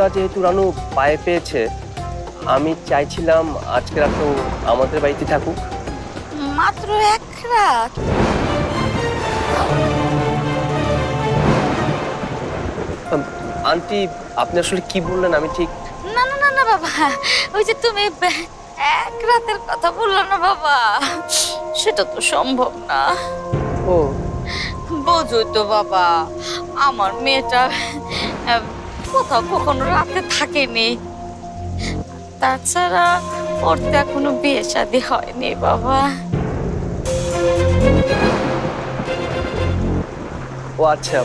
অবস্থা যেহেতু রানু পায়ে পেয়েছে আমি চাইছিলাম আজকে রাতেও আমাদের বাড়িতে থাকুক। মাত্র এক রাত। আন্টি আপনি আসলে কি বললেন? আমি ঠিক না না না না বাবা। ওই যে তুমি এক রাতের কথা বলল না বাবা। সেটা তো সম্ভব না। ও। বোঝোই তো বাবা। আমার মেয়েটা কোথাও কখনো রাতে থাকেনি। তাছাড়া ওর তো এখনও বিয়ে শাদী হয়নি বাবা। ও আচ্ছা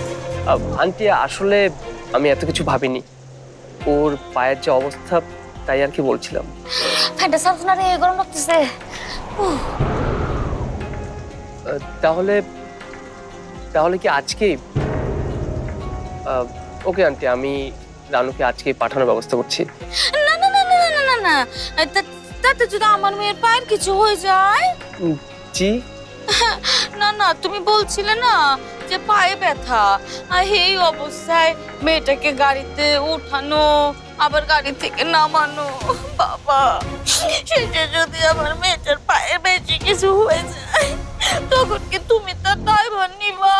আন্টি আসলে আমি এত কিছু ভাবিনি। ওর পায়ের যে অবস্থা তাই আর কি বলছিলাম। ফ্যানটা সার্চ না রে গরম লাগতেছে। উহ, আহ, তাহলে তাহলে কি আজকে আহ, ওকে আন্টি আমি রানুকে আজকে পাঠানোর ব্যবস্থা করছি। না না না না না না না। তা- তাতে যদি আমার মেয়ের পায়ের কিছু হয়ে যায়? জি। না না তুমি বলছিলে না যে পায়ে ব্যথা। আর এই অবস্থায় মেয়েটাকে গাড়িতে উঠানো আবার গাড়ি থেকে নামানো বাবা। শেষে যদি আমার মেয়েটার পায়ে বেশি কিছু হয়ে যায় তখন কি তুমি তার ড্রাইভার নিবা?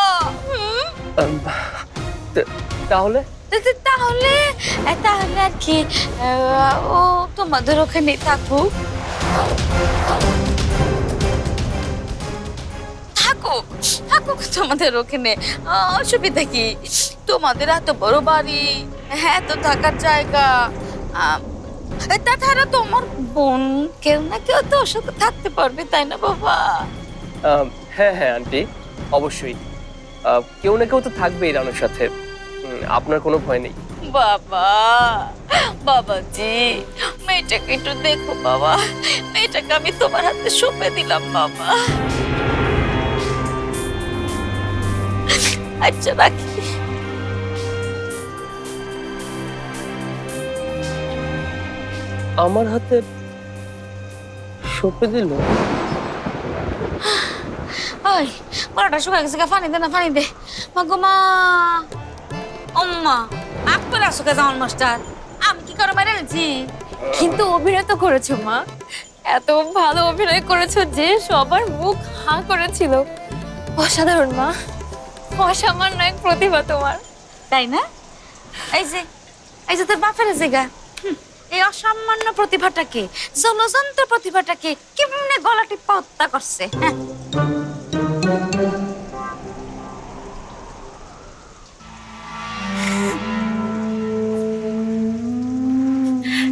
তাহলে? তাহলে তাহলে আর কি ও তোমাদের ওখানে থাকুক। থাকুক থাকুক তোমাদের ওখানে অসুবিধা কি? তোমাদের এত বড় বাড়ি হ্যাঁ তো থাকার জায়গা তাছাড়া তোমার বোন কেউ না কেউ তো ওর সাথে থাকতে পারবে তাই না বাবা? হ্যাঁ হ্যাঁ আন্টি অবশ্যই। কেউ না কেউ তো থাকবেই রানুর সাথে। আপনার কোনো ভয় নেই? বাবা বাবাজি মেয়েটাকে একটু দেখো বাবা। মেয়েটাকে আমি তোমার হাতে সঁপে দিলাম বাবা। আচ্ছা রাখি। আমার হাতে সঁপে দিল? ওই বড়টা শুকাই গেছে গা, পানি দে না পানি দে। মা গো মা। অম্মা আপ করে আসো কে জামাল মাস্টার? আমি কি করে মেরে গেছি কিন্তু অভিনয় তো করেছ মা। এত ভালো অভিনয় করেছ যে সবার মুখ হাঁ করেছিল। অসাধারণ মা। অসামান্য এক প্রতিভা তোমার। তাই না? এই যে এই যে তোর বাপের জায়গা। এই অসামান্য প্রতিভাটাকে জলযন্ত্র প্রতিভাটাকে কেমনে গলা টিপা হত্যা করছে হ্যাঁ?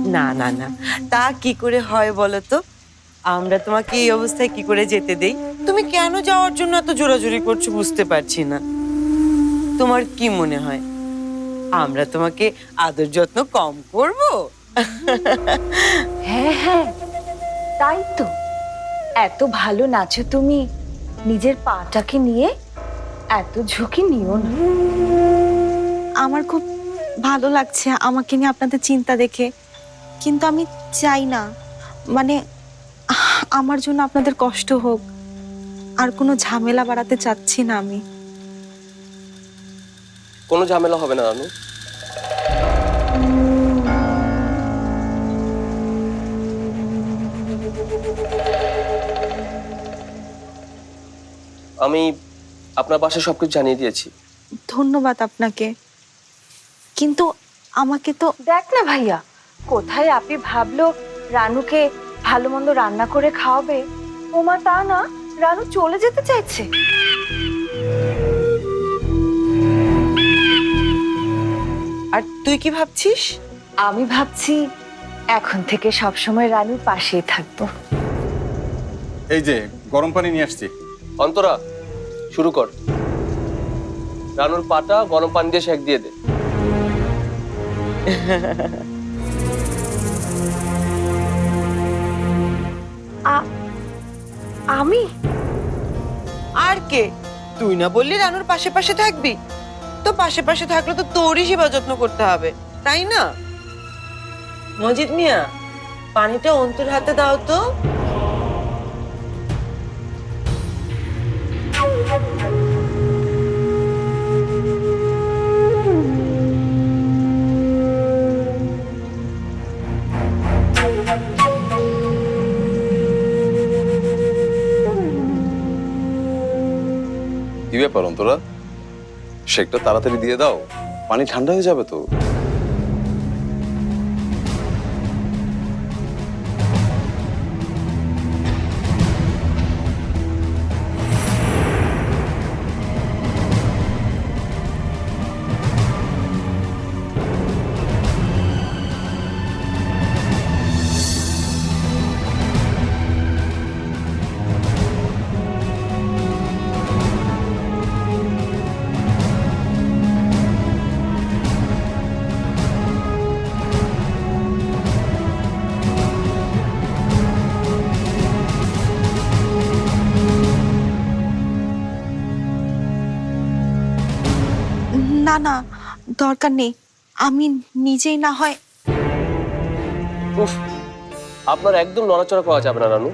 না না না। তা কি করে হয় বলো তো আমরা তোমাকে এই অবস্থায় কি করে যেতে দেই? তুমি কেন যাওয়ার জন্য এত জোরাজুরি করছ বুঝতে পারছি না। তোমার কি মনে হয়? আমরা তোমাকে আদর যত্ন কম করব? হ্যাঁ হ্যাঁ তাই তো। এত ভালো নাচো তুমি। নিজের পাটাকে নিয়ে এত ঝুঁকি নিও না। আমার খুব ভালো লাগছে আমাকে নিয়ে আপনাদের চিন্তা দেখে। কিন্তু আমি চাই না। মানে আমার জন্য আপনাদের কষ্ট হোক। আর কোনো ঝামেলা বাড়াতে চাচ্ছি না আমি। কোনো ঝামেলা হবে না রানু। আমি আপনার বাসায় সবকিছু জানিয়ে দিয়েছি। ধন্যবাদ আপনাকে। কিন্তু আমাকে তো দেখ না ভাইয়া। কোথায় আপনি ভাবলো রানুকে ভালো মন্দ রান্না করে খাওয়াবে? ওমা তা না রানু চলে যেতে চাইছে। আর তুই কি ভাবছিস? আমি ভাবছি এখন থেকে সবসময় রানুর পাশেই থাকব। এই যে গরম পানি নিয়ে আসছি। অন্তরা শুরু কর। রানুর পাটা গরম পানি দিয়ে সেক দিয়ে দে। আমি? আর কে? তুই না বললি রানুর পাশে পাশে থাকবি। তো পাশে পাশে থাকলে তো তোরই সেবা যত্ন করতে হবে তাই না? মজিদ মিয়া পানিটা অন্তর হাতে দাও তো। ব্যাপার অন্তরা। শেকটা তাড়াতাড়ি দিয়ে দাও। পানি ঠান্ডা হয়ে যাবে তো। না না দরকার নেই। আমি নিজেই না হয় উফ আপনার একদম নড়াচড়া করা যাবে না রানু।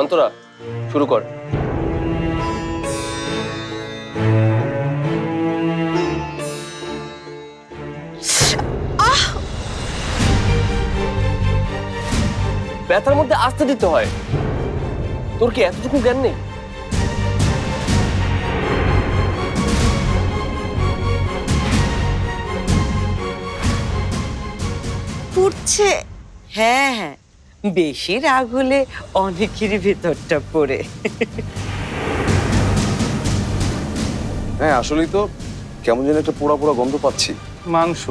অন্তরা শুরু কর। ব্যথার মধ্যে আস্তে দিতে হয়। তোর কি এতটুকু জ্ঞান নেই? পুড়ছে। হ্যাঁ হ্যাঁ বেশি রাগ হলে অনেকেরই ভেতরটা পড়ে। হ্যাঁ আসলেই তো কেমন যেন একটা পোড়া পোড়া গন্ধ পাচ্ছি। মাংস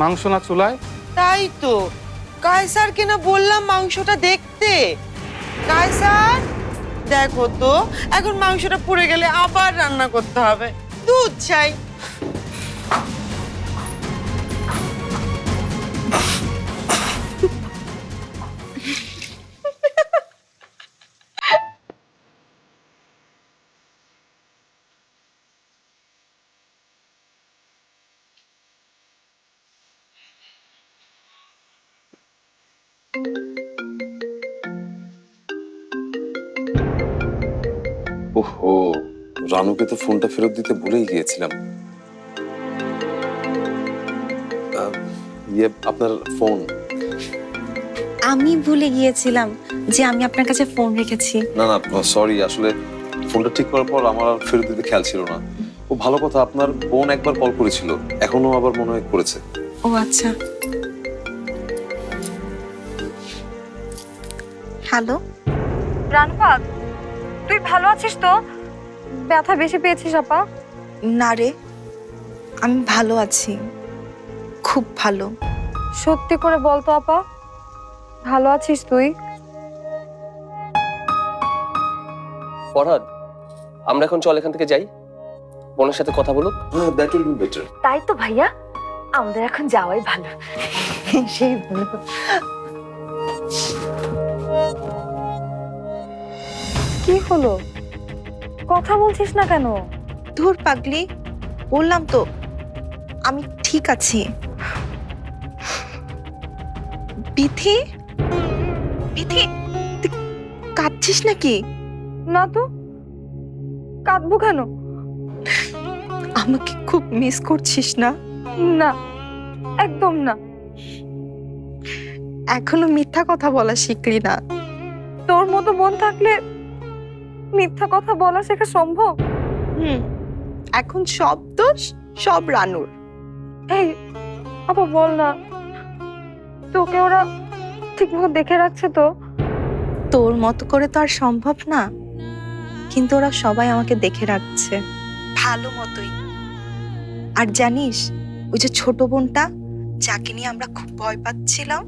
মাংস না চুলায়? তাই তো কায়সারকে না বললাম মাংসটা দেখতে। কায়সার দেখো তো এখন মাংসটা পুড়ে গেলে আবার রান্না করতে হবে। দুধ চাই। রানুকে তো ফোনটা ফেরত দিতে ভুলেই গিয়েছিলাম। ইয়ে আপনার ফোন। আমি ভুলে গিয়েছিলাম যে আমি আপনার কাছে ফোন রেখেছি। না না সরি আসলে ফোনটা ঠিক করার পর আমার আর ফেরত দিতে খেয়াল ছিল না। ও ভালো কথা আপনার বোন একবার কল করেছিল এখনও আবার মনে হয় করেছে। ও আচ্ছা। হ্যালো? রানপাত তুই ভালো আছিস তো? ব্যথা বেশি পেয়েছিস আপা? না রে আমি ভালো আছি খুব ভালো। সত্যি করে বলতো আপা। ভালো আছিস তুই? ফরহাদ আমরা এখন চল এখান থেকে যাই। বোনের সাথে কথা বলুক। দ্যাট উইল বি বেটার তাই তো ভাইয়া আমাদের এখন যাওয়াই ভালো। সেই ভালো। কি হলো? কথা বলছিস না কেন? ধুর পাগলি বললাম তো আমি ঠিক আছি। বিথি? বিথি তুই কাঁদছিস নাকি? না তো। কাঁদবো কেন? আমাকে খুব মিস করছিস না? না একদম না। এখনও মিথ্যা কথা বলা শিখলি না। তোর মতো মন থাকলে মিথ্যা কথা বলা শেখা সম্ভব? হুম এখন সব দোষ সব রানুর। এই আপা বল না। তোকে ওরা ঠিকমতো দেখে রাখছে তো। তোর মতো করে তো আর সম্ভব না। কিন্তু ওরা সবাই আমাকে দেখে রাখছে। ভালো মতোই। আর জানিস ওই যে ছোট বোনটা যাকে নিয়ে আমরা খুব ভয় পাচ্ছিলাম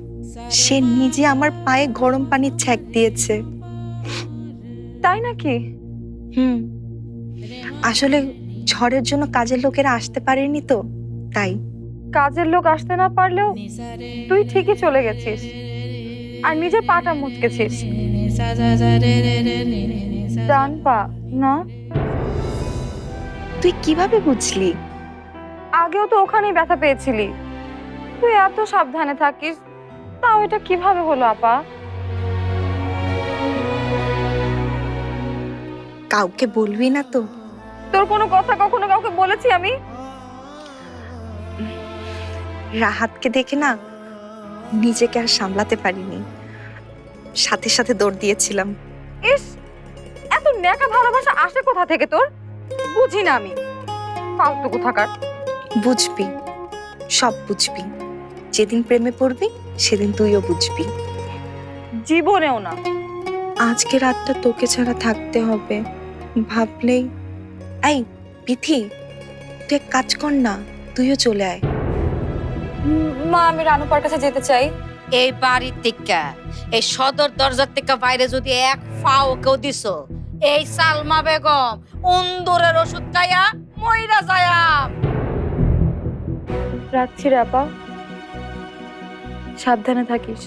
সে নিজে আমার পায়ে গরম পানির ছ্যাক দিয়েছে। তাই নাকি? হুম। আসলে ঝড়ের জন্য কাজের লোকেরা আসতে পারেনি তো তাই। কাজের লোক আসতে না পারলেও তুই ঠিকই চলে গেছিস। আর নিজে পাটা মুচকেছিস। ডান পা না? তুই কীভাবে বুঝলি? আগেও তো ওখানেই ব্যথা পেয়েছিলি। তুই এত সাবধানে থাকিস তাও এটা কীভাবে হলো আপা? কাউকে বলবি না তো? তোর কোনো কথা কখনো কাউকে বলেছি আমি? রাহাতকে দেখে না নিজেকে আর সামলাতে পারিনি। সাথে সাথে দৌড় দিয়েছিলাম। ইস এত নেকা ভালোবাসা আসে কোথা থেকে তোর? বুঝি না আমি। ফালতু কোথাকার। বুঝবি সব বুঝবি। যেদিন প্রেমে পড়বি সেদিন তুইও বুঝবি। জীবনেও না। আজকে রাতটা তোকে ছাড়া থাকতে হবে। ভাবলেই এই পিথি তুই এক কাজ কর না তুইও চলে আয়। মা আমি রানুপার কাছে যেতে চাই। এই বাড়ির থেকে এই সদর দরজার থেকে বাইরে যদি এক ফাও কেউ দিছ এই সালমা বেগম উন্দরের ওষুধ খাইয়া মইরা যায়াম রাখছি রে আপা। সাবধানে থাকিস।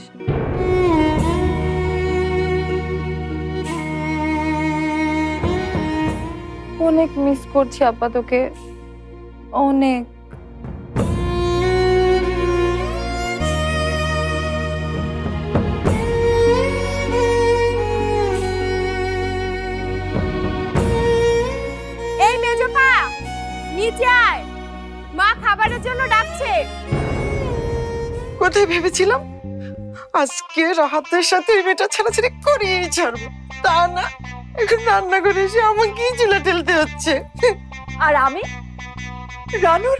অনেক মিস করছি আপা তোকে। অনেক। এই মেজপা নিচে আয়। মা খাবারের জন্য ডাকছে। কোথায় ভেবেছিলাম? আজকে রাহাতের সাথে এই মেয়েটা ছাড়াছাড়ি করিয়েই ছাড়বো। তা না। এখন রান্না করে এসে আমাকেই চুলা ঠেলতে হচ্ছে? আর আমি? রানুর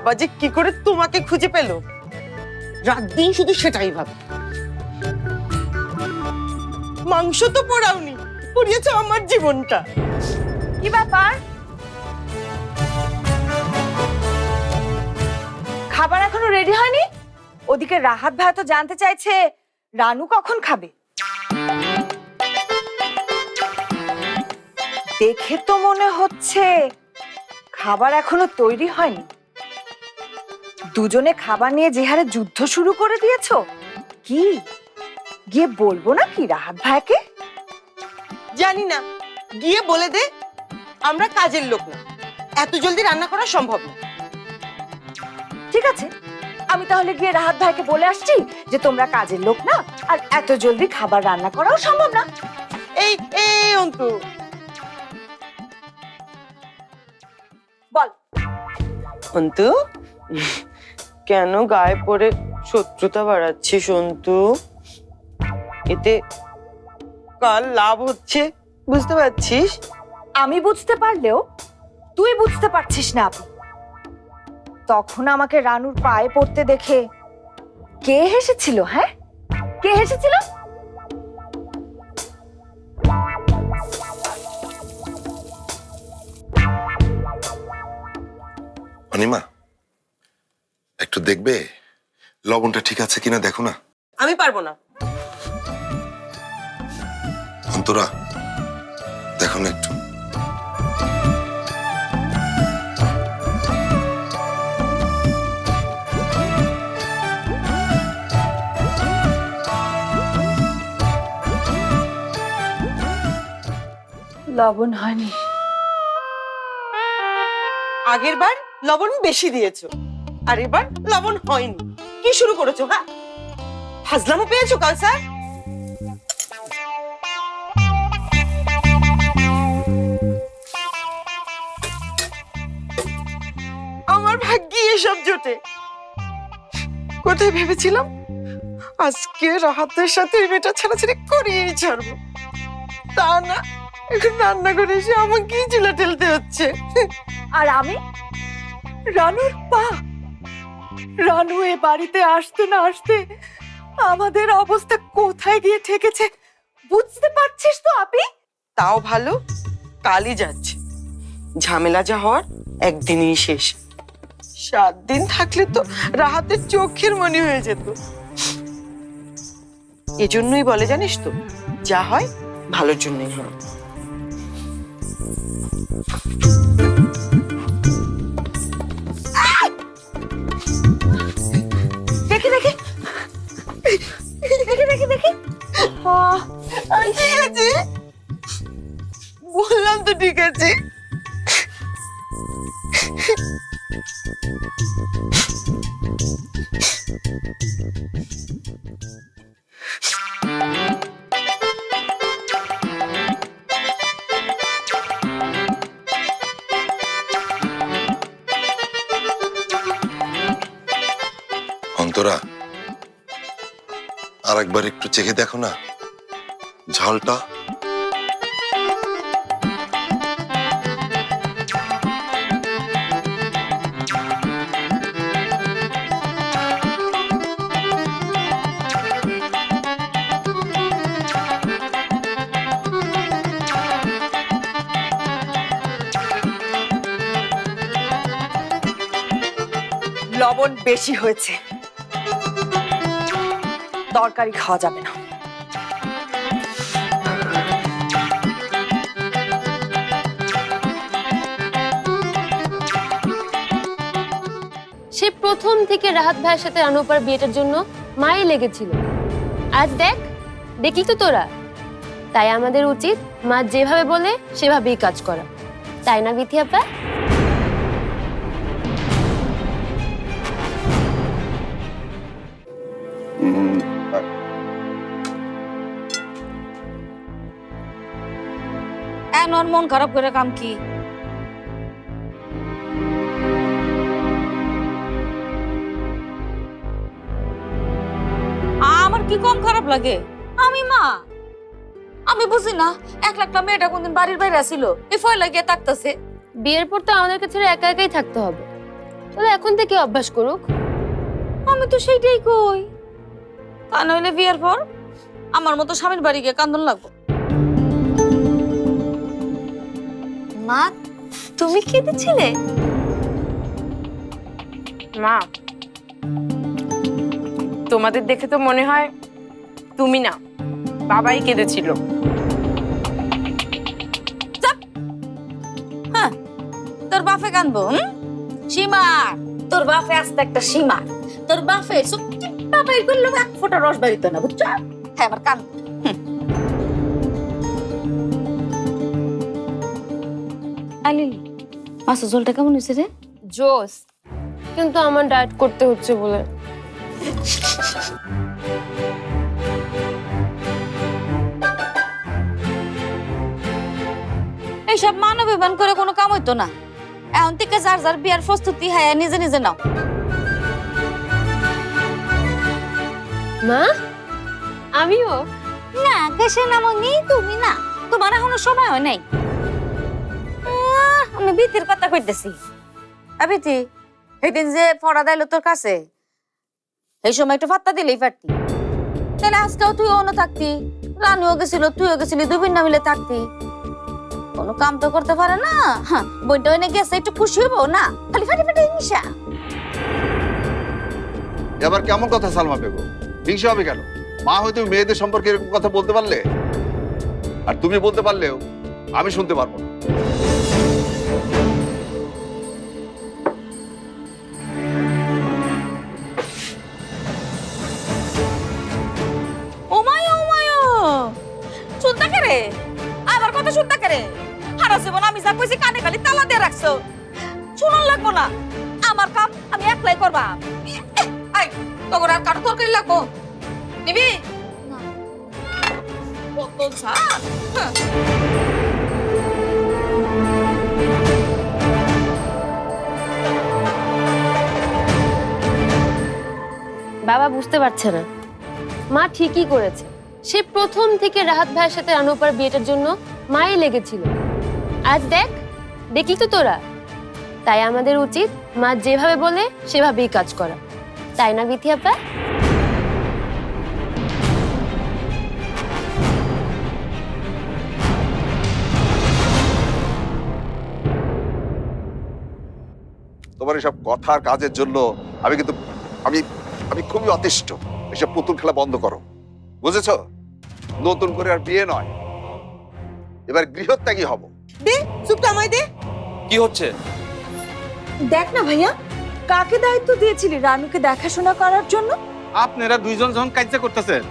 বাবা যে কি করে তোমাকে খুঁজে পেল? রাত দিন শুধু সেটাই ভাবে। মাংস তো পোড়াওনি, পুড়িয়েছ আমার জীবনটা। কি ব্যাপার? খাবার এখনও রেডি হয়নি? ওদিকে রাহাত ভাই তো জানতে চাইছে, রানু কখন খাবে? দেখে তো মনে হচ্ছে খাবার এখনও তৈরি হয়নি। দুজনে খাবার নিয়ে যে হারে যুদ্ধ শুরু করে দিয়েছ? কি? গিয়ে বলব না কি রাহাত ভাইকে? জানি না। গিয়ে বলে দে আমরা কাজের লোক না। এত জলদি রান্না করা সম্ভব না। ঠিক আছে। আমি তাহলে গিয়ে রাহাত ভাইকে বলে আসছি যে তোমরা কাজের লোক না আর এত জলদি খাবার রান্না করাও সম্ভব না। এই এই অন্তু। বল। অন্তু? কেন গায়ে পড়ে শত্রুতা বাড়াচ্ছিস অন্তু এতে কাল লাভ হচ্ছে? বুঝতে পারছিস? আমি বুঝতে পারলেও তুই বুঝতে পারছিস না আপনি তখন আমাকে রানুর পায়ে পড়তে দেখে কে হেসেছিল হ্যাঁ? কে হেসেছিল? অনিমা একটু দেখবে? লবণটা ঠিক আছে কিনা দেখো না। আমি পারব না। অন্তরা দেখো না একটু। লবণ হয়নি। আগের বার লবণ বেশি দিয়েছ। আর এবার লবণ হয়নি। কি শুরু করেছ হ্যাঁ? হাজলামও পেয়েছ কাল, স্যার? আমার ভাগ্যে এসব জোটে। কোথায় ভেবেছিলাম? আজকে রাহাতের সাথে মেয়েটা ছাড়াছাড়ি করিয়েই ছাড়বো। তা না, এখন রান্না করে এসে আমাকেই চুলা ঠেলতে হচ্ছে। আর আমি? রানুর পা! রানু বাড়িতে আসতে না আসতে আমাদের অবস্থা কোথায় গিয়ে ঠেকেছে? বুঝতে পারছিস তো আপি? তাও ভালো? কালই যাচ্ছে। ঝামেলা যা হওয়ার একদিনই শেষ। সাত দিন থাকলে তো রাহাতের চোখের মনে হয়ে যেত। এজন্যই বলে জানিস তো, যা হয় ভালোর জন্যই হয়। বললাম তো ঠিক আছে। অন্তরা আর একবার একটু চেখে দেখো না। ঝালটা। লবণ বেশি হয়েছে। তরকারি খাওয়া যাবে না। সে প্রথম থেকে রাহাত ভাইয়ের সাথে রানুপার বিয়েটার জন্য মায়ে লেগেছিল। আজ দেখ, দেখলি তো তোরা? তাই আমাদের উচিত মা যেভাবে বলে সেভাবেই কাজ করা। তাই না, বিথি আপা? মন খারাপ করে কাম কি? কি কম খারাপ লাগে? আমি মা। আমি বুঝি না এক লাখটা মেয়েটা কোনদিন বাড়ির বাইরে আসিল এ ফয় লাগিয়ে তাকতাছে বিয়ের পর তো আমাদেরকে ছেড়ে একা একাই থাকতে হবে। তাহলে এখন থেকে অভ্যাস করুক। আমি তো সেইটাই কই। তা নইলে বিয়ের পর আমার মতো স্বামীর বাড়ি গিয়ে কান্দন লাগবো। মা তুমি কেঁদেছিলে মা তোমাদের দেখে তো মনে হয় তুমি না বাবাই কেঁদেছিল। তোর বাপে কানবো হুম? সীমা তোর বাপে আসতে একটা সীমা। তোর বাপে সত্যি বাবাই করলে এক ফোঁটা রস বাড়িত না বুঝছ? হ্যাঁ আমার কান। আলিলি মাছের ঝোলটা কেমন হয়েছে রে? জোস কিন্তু আমার ডায়েট করতে হচ্ছে বলে। এইসব মানবিবান করে কোনো কাম হইতো না। এখন থেকে যার যার বিয়ার প্রস্তুতি হ্যাঁ নিজে নিজে নাও। মা? আমিও? না কেসে নামনি তুমি না। তোমার এখনও সময় হয় নাই। আমি বিতির কথা কইতেছি। আবিতি সেদিন যে পড়া দিল তোর কাছে এই সময় একটু ফাত্তা দিলেই পারতি। তাহলে আজকেও তুই অন্য থাকতি, রানীও গেছিল, তুইও গেছিলি, দুবিন না মিলে থাকতি। কোনো কাম তো করতে পারে না। বইটা এনে গেছে, একটু খুশি হব, না? খালি ফাটি ফাটি নিশা এবার কেমন কথা সালমা বেগম? হিংসা হবে কেন? মা হয়তো মেয়েদের সম্পর্কে এরকম কথা বলতে পারলে? আর তুমি বলতে পারলেও আমি শুনতে পারব না। কথা শুনতা করে? হারা জীবন আমি যা কইছি কানে খালি তালা দিয়ে রাখছো। শুনুন লাগবো না। আমার কাম আমি একলাই করবা আই তোর আর কারও তরকারি লাগবো? নিবি? কত ঝাল হ্যাঁ। বাবা বুঝতে পারছে না। মা ঠিকই করেছে। সে প্রথম থেকে রাহাত ভাইয়ের সাথে রানুপার বিয়েটার জন্য মায়ে লেগেছিল। আজ দেখ, দেখলি তো তোরা। তাই আমাদের উচিত মা যেভাবে বলে সেভাবেই কাজ করা। তাই না, বিথি আপা তোমার এসব কথা কাজের জন্য আমি কিন্তু, আমি আমি খুবই অতিষ্ঠ। এসব পুতুল খেলা বন্ধ করো। বুঝেছ? নতুন করে আর বিয়ে নয়। এবার গৃহত্যাগী হব। দে সুপটা আমায় দে। কি হচ্ছে? দেখ না ভাইয়া কাকে দায়িত্ব দিয়েছিলি রানুকে দেখাশোনা করার জন্য? আপনারা দুইজন যখন কাজ করতেছেন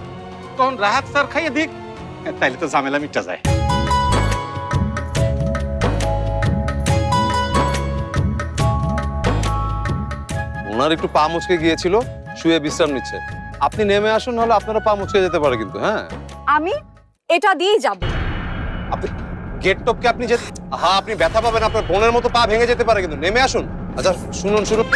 তখন রাহাত স্যার খাইয়ে দিক। তাইলে তো ঝামেলা মিটটা যায়। ওনার একটু পা মুচকে গিয়েছিল শুয়ে বিশ্রাম নিচ্ছে। আপনি নেমে আসুন নাহলে আপনারা পা মুচকে যেতে পারে কিন্তু হ্যাঁ? আমি এটা দিয়েই যাব। আপনি গেট টপকে আপনি যে হ্যাঁ আপনি ব্যথা পাবেন, আপনার বোনের মতো পা ভেঙে যেতে পারে, কিন্তু নেমে আসুন। আচ্ছা শুনুন শুনুন।